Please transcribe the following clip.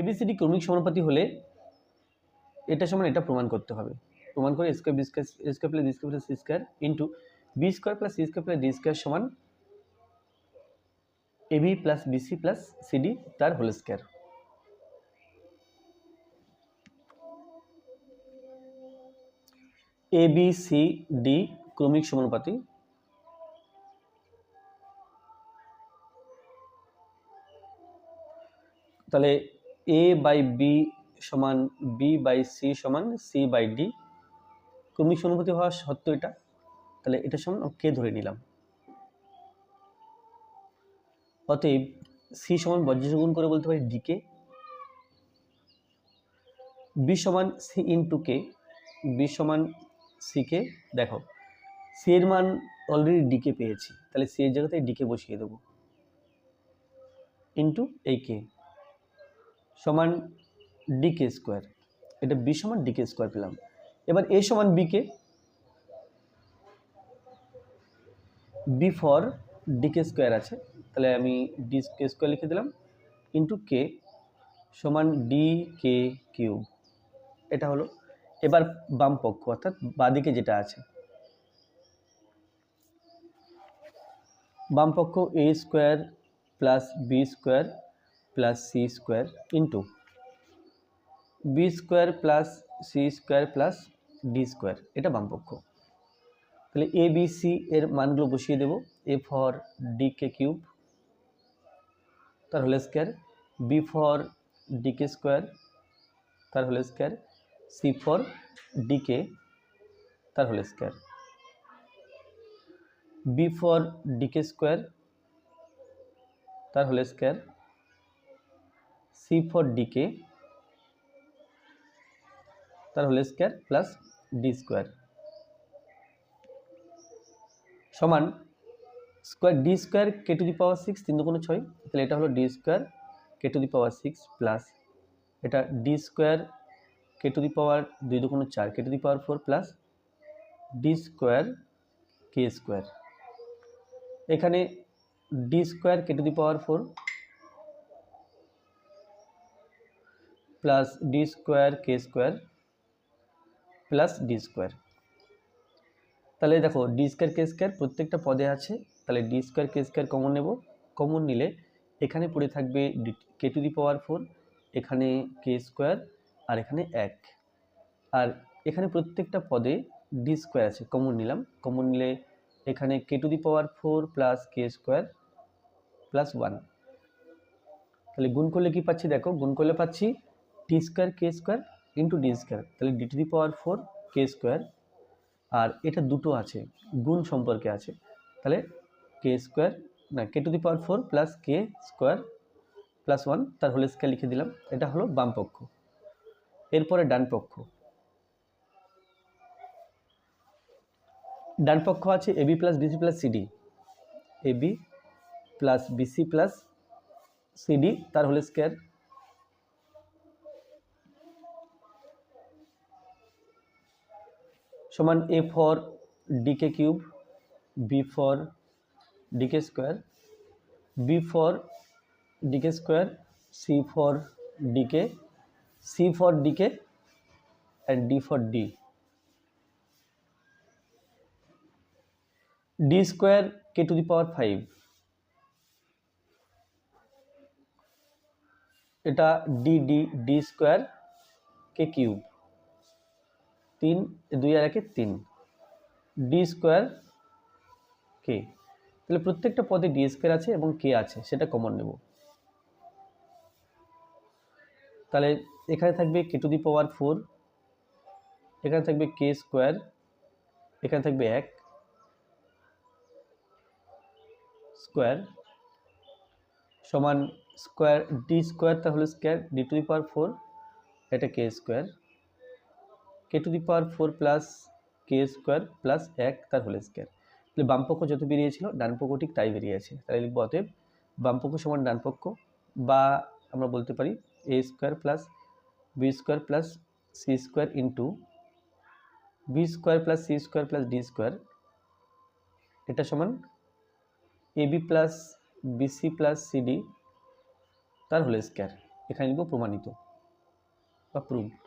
ABCD ক্রমিক সমানুপাতি হলে এটা সমান এটা প্রমাণ করতে হবে। প্রমাণ করে square b square plus b square plus c square into b square plus c square plus d square সমান ab plus bc plus cd তার whole square a b c d ক্রমিক সমানুপাতি। তাহলে এ বাই বি সমান B by C সমান C by D ক্রমিক সমানুপাতি হওয়া সত্য এটা। তাহলে এটা সমান কে ধরে নিলাম। অতএব সি সমান বজ্রযোগ গুণ করে বলতে পারি ডিকে বি সমান সি ইন্টু কে বি সমান সিকে দেখো সি এর মান অলরেডি ডিকে পেয়েছি। তাহলে সি এর জায়গাতে ডিকে বসিয়ে দেবো। ইন্টু এই কে সমান ডিকে স্কোয়ার এটা বি সমান ডিকে স্কোয়ার পেলাম। এবার এ সমান bk b for dk square আছে। তাহলে আমি ডি কে স্কোয়ার লিখে দিলাম। ইন্টু কে সমান ডি কে কিউব এটা হলো এবার বাম পক্ষ, অর্থাৎ বাদিকে যেটা আছে। বাম পক্ষ a square plus b square plus c square into b square plus c square plus d square এটা বাম পক্ষ তাহলে এ বি সি এর মানগুলো বসিয়ে দেব। A for d k cube তার whole square b for d k square তার whole square c for d k তার whole square b for d k square তার whole square c for d k তার whole square plus d square সমান square d square k to the power six তিন দুগুণ ছয়, তাহলে এটা হলো d square k to the power six plus এটা d square k to the power দুই দুগুণ চার, k to the power four plus d square k square. এখানে d square k to the power four plus d square k square plus d square তাহলে দেখো D square কে square প্রত্যেকটা পদে আছে, তাহলে d square k square common নেব। Common নিলে এখানে পড়ে থাকবে কে টু দি পাওয়ার ফোর এখানে কে স্কোয়ার আর এখানে এক। আর এখানে প্রত্যেকটা পদে ডি স্কোয়ার আছে কমন নিলাম। কমন নিলে এখানে k to the power four plus k square plus one তাহলে গুণ করলে কি পাচ্ছি? দেখো, গুণ করলে পাচ্ছি d square k square into d square তাহলে d to the power four k square আর এটা দুটো আছে, গুণ সম্পর্কে আছে, তাহলে কে স্কোয়ার না k to the power four plus k square plus one তার হোল স্কোয়ার লিখে দিলাম, এটা হলো বাম পক্ষ। এরপরে ডান পক্ষ। ডান পক্ষ আছে ab plus bc plus cd ab plus bc plus cd তার হোল স্কোয়ার সমান a for dk cube b for dk square b for dk square c for dk c for dk and d for d d square k to the power five এটা d d d square k cube তিন, দুই আর একে তিন। D square কে তাহলে প্রত্যেকটা পদে D square আছে এবং কে আছে, সেটা কমন নেব। তাহলে এখানে থাকবে কে টু দি পাওয়ার ফোর এখানে থাকবে কে স্কোয়ার এখানে থাকবে এক স্কোয়ার সমান স্কোয়ার ডি স্কোয়ার তাহলে square d to the power four এটা k square k to the power four plus k square plus এক তার হোল স্কোয়ার। তাহলে বামপক্ষ যত বেরিয়েছিল ডানপক্ষ ঠিক তাই বেরিয়েছে তাই লিখব অতএব বামপক্ষ সমান ডানপক্ষ বা আমরা বলতে পারি a square plus b square plus c square into b square plus c square plus d square. এটা সমান ab plus bc plus cd তার হোল স্কোয়ার। এখানে লিখব প্রমাণিত বা প্রুভড